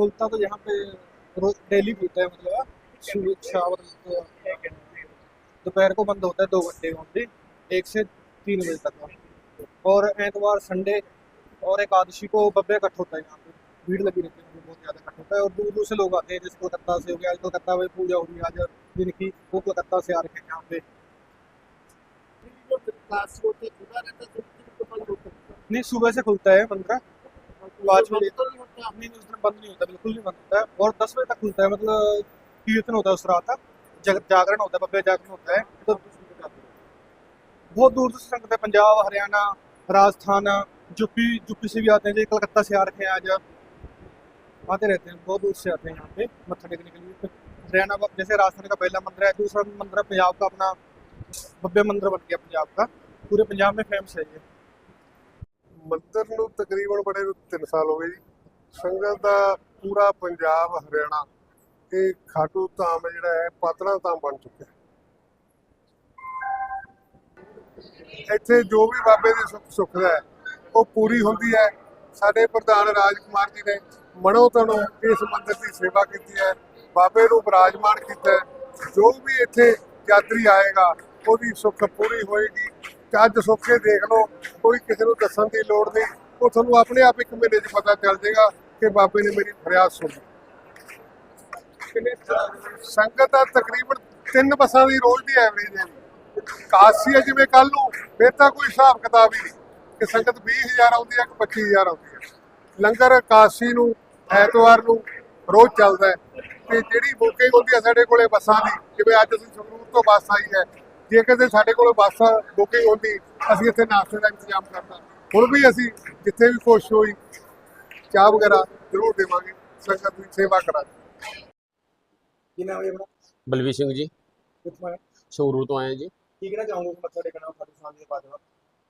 खुलता तो यहाँ पे रोज डेली खुलता है मतलब सुबह शाम दोपहर को बंद होता है दो घंटे ओनली एक से तीन बजे तक और एतवार संडे और एकादशी को बब्बे इकट्ठ होता है यहाँ पे। भीड़ लगी रहती है मतलब बहुत ज़्यादा इकट्ठ होता है। और दूर दूर से लोग आते हैं जैसे कोलकाता से हो गया आज कोलकाता में पूजा हो रही है आज दिन की वो कोलकाता से आ रहे हैं यहाँ पे। नहीं सुबह से खुलता है मंदिर पाँच बजे तो नहीं उस दिन बंद नहीं होता बिल्कुल नहीं बंद होता है। और दस बजे तक खुलता है मतलब कीर्तन होता है उस रात जग जागरण होता है बब्बे जागरण होता है तो बहुत दूर दूर से संगत है पंजाब हरियाणा राजस्थान यूपी यूपी से भी आते हैं जो कलकत्ता से आ रखे हैं आज। आते रहते हैं बहुत दूर से आते हैं यहाँ पे मत्था टेकने के लिए। हरियाणा जैसे राजस्थान का पहला मंदिर है दूसरा मंदिर है पंजाब का अपना भव्य मंदिर बन गया पंजाब का। पूरे पंजाब में फ़ेमस है ये। ਮੰਦਰ ਨੂੰ ਤਕਰੀਬਨ ਬੜੇ ਨੂੰ 3 ਸਾਲ ਹੋ ਗਏ ਜੀ। ਸੰਗਤ ਦਾ ਪੂਰਾ ਪੰਜਾਬ ਹਰਿਆਣਾ, ਇਹ ਖਾਟੂ ਧਾਮ ਜਿਹੜਾ ਹੈ ਪਾਤੜਾ ਧਾਮ ਬਣ ਚੁੱਕਿਆ ਇੱਥੇ ਜੋ ਵੀ ਬਾਬੇ ਦੀ ਸੁੱਖ ਸੁੱਖਦਾ ਹੈ, ਉਹ ਪੂਰੀ ਹੁੰਦੀ ਹੈ। ਸਾਡੇ ਪ੍ਰਧਾਨ ਰਾਜ ਕੁਮਾਰ ਜੀ ਨੇ ਮਨੋ ਤਨੋ ਇਸ ਮੰਦਿਰ ਦੀ ਸੇਵਾ ਕੀਤੀ ਹੈ। ਬਾਬੇ ਨੂੰ ਬਰਾਜਮਾਨ ਕੀਤਾ ਹੈ। ਜੋ ਵੀ ਇੱਥੇ ਯਾਤਰੀ ਆਏਗਾ, ਉਹਦੀ ਸੁੱਖ ਪੂਰੀ ਹੋਏਗੀ। ਚੱਜ ਅੱਜ ਸੁੱਖ ਕੇ ਦੇਖ ਲਓ, ਕੋਈ ਕਿਸੇ ਨੂੰ ਦੱਸਣ ਦੀ ਲੋੜ ਨਹੀਂ। ਉਹ ਤੁਹਾਨੂੰ ਆਪਣੇ ਆਪ ਇੱਕ ਮਹੀਨੇ 'ਚ ਪਤਾ ਚੱਲ ਜਾਏਗਾ ਕਿ ਬਾਬੇ ਨੇ ਮੇਰੀ ਫਰਿਆਦ ਸੁਣੀ। ਸੰਗਤ ਦਾ ਤਕਰੀਬਨ ਤਿੰਨ ਬੱਸਾਂ ਦੀ ਰੋਜ਼ ਦੀ ਐਵਰੇਜ ਹੈ। ਕਾਸੀ ਹੈ ਜਿਵੇਂ ਕੱਲ ਨੂੰ, ਫਿਰ ਤਾਂ ਕੋਈ ਹਿਸਾਬ ਕਿਤਾਬ ਹੀ ਨਹੀਂ। ਕਿ ਸੰਗਤ 20000 ਆਉਂਦੀ ਹੈ ਕਿ 25000 ਆਉਂਦੀ ਹੈ। ਲੰਗਰ ਕਾਸੀ ਨੂੰ, ਐਤਵਾਰ ਨੂੰ ਰੋਜ਼ ਚੱਲਦਾ ਹੈ। ਤੇ ਜਿਹੜੀ ਬੁਕਿੰਗ ਹੁੰਦੀ ਹੈ ਸਾਡੇ ਕੋਲੇ ਬੱਸਾਂ ਦੀ, ਜਿਵੇਂ ਅੱਜ ਅਸੀਂ ਸੰਗਰੂਰ ਤੋਂ ਬੱਸ ਆਈ ਹੈ ਜੇ ਕਿਤੇ ਸਾਡੇ ਕੋਲ ਬੱਸ ਬੁਕਿੰਗ ਹੁੰਦੀ ਅਸੀਂ ਇੱਥੇ ਨਾਸ਼ਤੇ ਦਾ ਇੰਤਜ਼ਾਮ ਕਰਤਾ ਹੁਣ ਵੀ ਅਸੀਂ ਜਿੱਥੇ ਵੀ ਕੋਸ਼ਿਸ਼ ਹੋਈ ਚਾਹ ਵਗੈਰਾ ਜ਼ਰੂਰ ਦੇਵਾਂਗੇ। ਸੰਗਤ ਦੀ ਸੇਵਾ ਕਰਾਂਗੇ। ਕੀ ਨਾਮ ਹੈ ਆਪਣਾ? ਬਲਵੀਰ ਸਿੰਘ ਜੀ। ਕਿੱਥੋਂ ਆਏ? ਸੰਗਰੂਰ ਤੋਂ ਆਏ ਜੀ। ਕੀ ਕਹਿਣਾ ਚਾਹੋਗੇ ਮੱਥਾ ਟੇਕਣਾ ਖਾਟੂ ਸ਼ਾਮ ਦੇ ਬਾਅਦ?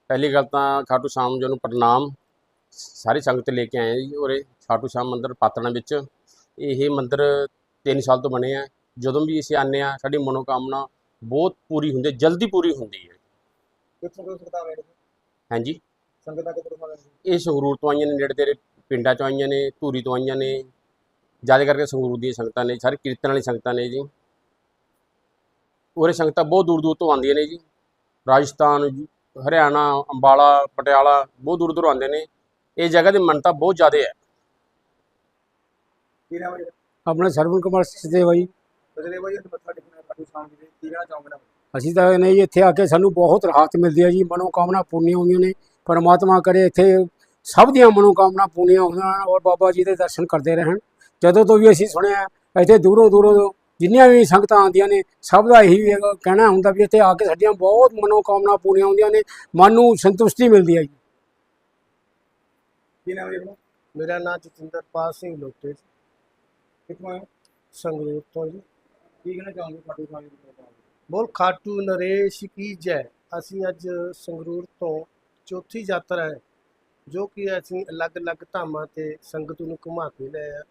ਪਹਿਲੀ ਗੱਲ ਤਾਂ ਖਾਟੂ ਸ਼ਾਮ ਜੀ ਨੂੰ ਪ੍ਰਣਾਮ। ਸਾਰੀ ਸੰਗਤ ਲੈ ਕੇ ਆਏ ਜੀ ਉਰੇ। ਖਾਟੂ ਸ਼ਾਮ ਮੰਦਿਰ ਪਾਤਣਾ ਵਿੱਚ। ਇਹ ਮੰਦਿਰ 3 ਸਾਲ ਤੋਂ ਬਣੇ ਆ। ਜਦੋਂ ਵੀ ਅਸੀਂ ਆਨੇ ਆ ਸਾਡੀ ਮਨੋਕਾਮਨਾ ਬਹੁਤ ਪੂਰੀ ਹੁੰਦੀ ਹੈ ਜਲਦੀ ਪੂਰੀ ਹੁੰਦੀ ਹੈ। ਕਿੱਥੋਂ ਕਿੱਥੋਂ ਸੰਗਤਾਂ ਆਏ ਨੇ? ਹਾਂਜੀ। ਸੰਗਤਾਂ ਕਿੱਥੋਂ ਆਏ ਨੇ? ਇਹ ਸੰਗਰੂਰ ਤੋਂ ਆਈਆਂ ਨੇ ਨੇੜੇ ਤੇੜੇ ਪਿੰਡਾਂ ਚੋਂ ਆਈਆਂ ਨੇ ਧੂਰੀ ਤੋਂ ਆਈਆਂ ਨੇ। ਜ਼ਿਆਦਾ ਕਰਕੇ ਸੰਗਰੂਰ ਦੀਆਂ ਸੰਗਤਾਂ ਨੇ ਸਾਰੇ ਕੀਰਤਨ ਵਾਲੀ ਸੰਗਤਾਂ ਨੇ ਜੀ। ਉਰੇ ਸੰਗਤਾਂ ਬਹੁਤ ਦੂਰ ਦੂਰ ਤੋਂ ਆਉਂਦੀਆਂ ਨੇ ਜੀ। ਰਾਜਸਥਾਨ ਜੀ, ਹਰਿਆਣਾ ਅੰਬਾਲਾ ਪਟਿਆਲਾ ਬਹੁਤ ਦੂਰ ਦੂਰ ਆਉਂਦੇ ਨੇ। ਇਹ ਜਗ੍ਹਾ ਦੀ ਮੰਨਤਾ ਬਹੁਤ ਜ਼ਿਆਦਾ ਹੈ। ਕੀ ਨਾਮ ਹੈ ਆਪਣਾ ਸਰਵਨ ਕੁਮਾਰ ਸਚਦੇਵਾ ਜੀ। ਬਜਰੇ ਭਾਈ ਇੱਥੇ ਮੱਥਾ ਟੇਕਣਾ ਜੀ ਕੀ ਕਹਿਣਾ ਚਾਹੋਗੇ ਅਸੀਂ ਤਾਂ ਨਹੀਂ ਇੱਥੇ ਆ ਕੇ ਸਾਨੂੰ ਬਹੁਤ ਰਾਹਤ ਮਿਲਦੀ ਹੈ ਜੀ ਮਨੋਕਾਮਨਾ ਪੂਰਨੀਆਂ ਹੋਈਆਂ ਨੇ ਪਰਮਾਤਮਾ ਕਰੇ ਇੱਥੇ ਸਭ ਦੀਆਂ ਮਨੋਕਾਮਨਾ ਪੂਰਨੀਆਂ ਹੋਣ ਔਰ ਬਾਬਾ ਜੀ ਦੇ ਦਰਸ਼ਨ ਕਰਦੇ ਰਹਿਣ। ਜਦੋਂ ਤੋਂ ਵੀ ਅਸੀਂ ਸੁਣਿਆ ਇੱਥੇ ਦੂਰੋਂ ਦੂਰੋਂ ਜਿੰਨੀਆਂ ਵੀ ਸੰਗਤਾਂ ਆਉਂਦੀਆਂ ਨੇ ਸਭ ਦਾ ਇਹੀ ਕਹਿਣਾ ਹੁੰਦਾ ਵੀ ਇੱਥੇ ਆ ਕੇ ਸਾਡੀਆਂ ਬਹੁਤ ਮਨੋਕਾਮਨਾ ਪੂਰੀਆਂ ਹੁੰਦੀਆਂ ਨੇ ਮਨ ਨੂੰ ਸੰਤੁਸ਼ਟੀ ਮਿਲਦੀ ਹੈ ਜੀ। ਕੀ ਨਾਮ ਹੈ ਮੇਰਾ ਨਾਮ ਜਤਿੰਦਰਪਾਲ ਸਿੰਘ ਲੋਟੇ। ਆਏ ਸੰਗਰੂਰ ਤੋਂ ਜੀ। ਕੀ ਕਹਿਣਾ ਚਾਹੋਗੇ ਖਾਟੂ ਸ਼ਾਮ ਜੀ ਦੇ ਬੋਲ ਖਾਟੂ ਨਰੇਸ਼ ਕੀ ਜੈ? ਅਸੀਂ ਅੱਜ ਸੰਗਰੂਰ ਤੋਂ ਚੌਥੀ ਯਾਤਰਾ ਹੈ, ਜੋ ਕਿ ਅਸੀਂ ਅਲੱਗ-ਅਲੱਗ ਧਾਮਾਂ ਤੇ ਸੰਗਤ ਨੂੰ ਘੁਮਾ ਕੇ ਲਏ ਆ।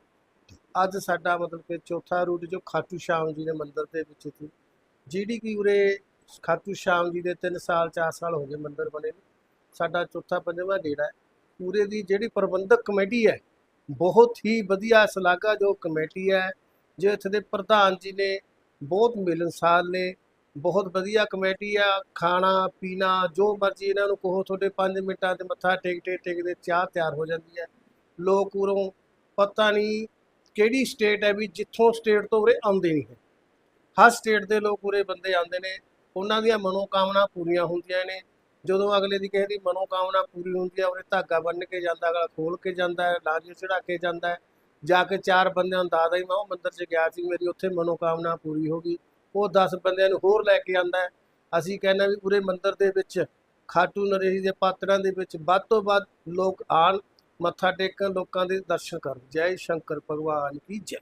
ਅੱਜ ਸਾਡਾ ਮਤਲਬ ਕਿ ਚੌਥਾ ਰੂਟ ਜੋ ਖਾਟੂ ਸ਼ਾਮ ਜੀ ਦੇ ਮੰਦਿਰ ਦੇ ਵਿੱਚ ਸੀ, ਜਿਹੜੀ ਕਿ ਉਰੇ ਖਾਟੂ ਸ਼ਾਮ ਜੀ ਦੇ 3 ਸਾਲ 4 ਸਾਲ ਹੋ ਗਏ ਮੰਦਿਰ ਬਣੇ ਨੂੰ। ਸਾਡਾ ਚੌਥਾ ਪੰਜਵਾਂ ਡੇਰਾ ਹੈ। ਪੂਰੇ ਦੀ ਜਿਹੜੀ ਪ੍ਰਬੰਧਕ ਕਮੇਟੀ ਹੈ, ਬਹੁਤ ਹੀ ਵਧੀਆ ਸ਼ਲਾਘਾ ਜੋ ਕਮੇਟੀ ਹੈ ਜੋ ਇੱਥੇ ਦੇ ਪ੍ਰਧਾਨ ਜੀ ਨੇ, ਬਹੁਤ ਮਿਲਨਸਾਰ ਨੇ, ਬਹੁਤ ਵਧੀਆ ਕਮੇਟੀ ਆ, ਖਾਣਾ, ਪੀਣਾ, ਜੋ ਮਰਜ਼ੀ ਇਹਨਾਂ ਨੂੰ ਕਹੋ, ਤੁਹਾਡੇ 5 ਮਿੰਟਾਂ ਤੇ ਮੱਥਾ ਟੇਕ ਟੇਕਦੇ ਟੇਕਦੇ ਚਾਹ ਤਿਆਰ ਹੋ ਜਾਂਦੀ ਹੈ। ਲੋਕ ਉਰੋਂ ਪਤਾ ਨਹੀਂ ਕਿਹੜੀ ਸਟੇਟ ਹੈ ਵੀ ਜਿੱਥੋਂ ਸਟੇਟ ਤੋਂ ਉਰੇ ਆਉਂਦੇ ਨਹੀਂ ਹੈ। ਹਰ ਸਟੇਟ ਦੇ ਲੋਕ ਉਰੇ ਬੰਦੇ ਆਉਂਦੇ ਨੇ, ਉਹਨਾਂ ਦੀਆਂ ਮਨੋਕਾਮਨਾ ਪੂਰੀਆਂ ਹੁੰਦੀਆਂ ਨੇ। ਜਦੋਂ ਅਗਲੇ ਦੀ ਕਿਸੇ ਦੀ ਮਨੋਕਾਮਨਾ ਪੂਰੀ ਹੁੰਦੀ ਹੈ, ਉਰੇ ਧਾਗਾ ਬੰਨ੍ਹ ਕੇ ਜਾਂਦਾ, ਅਗਲਾ ਖੋਲ ਕੇ ਜਾਂਦਾ ਹੈ ਲਾਜੀ ਚੜਾ ਕੇ ਜਾਂਦਾ ਹੈ। ਜਾ ਕੇ ਚਾਰ ਬੰਦਿਆਂ ਨੂੰ ਦੱਸਦਾ ਹੀ ਮੈਂ ਉਹ ਮੰਦਿਰ 'ਚ ਗਿਆ ਸੀ, ਮੇਰੀ ਉੱਥੇ ਮਨੋਕਾਮਨਾ ਪੂਰੀ ਹੋ ਗਈ। ਉਹ 10 ਬੰਦਿਆਂ ਨੂੰ ਹੋਰ ਲੈ ਕੇ ਆਂਦਾ ਹੈ। ਅਸੀਂ ਕਹਿੰਦੇ ਵੀ ਪੂਰੇ ਮੰਦਿਰ ਦੇ ਵਿੱਚ, ਖਾਟੂ ਨਰੇਹੀ ਦੇ ਪਾਤਰਾਂ ਦੇ ਵਿੱਚ ਵੱਧ ਤੋਂ ਵੱਧ ਲੋਕ ਆਣ, ਮੱਥਾ ਟੇਕਣ, ਲੋਕਾਂ ਦੇ ਦਰਸ਼ਨ ਕਰਨ। ਜੈ ਸ਼ੰਕਰ, ਭਗਵਾਨ ਕੀ ਜੈ।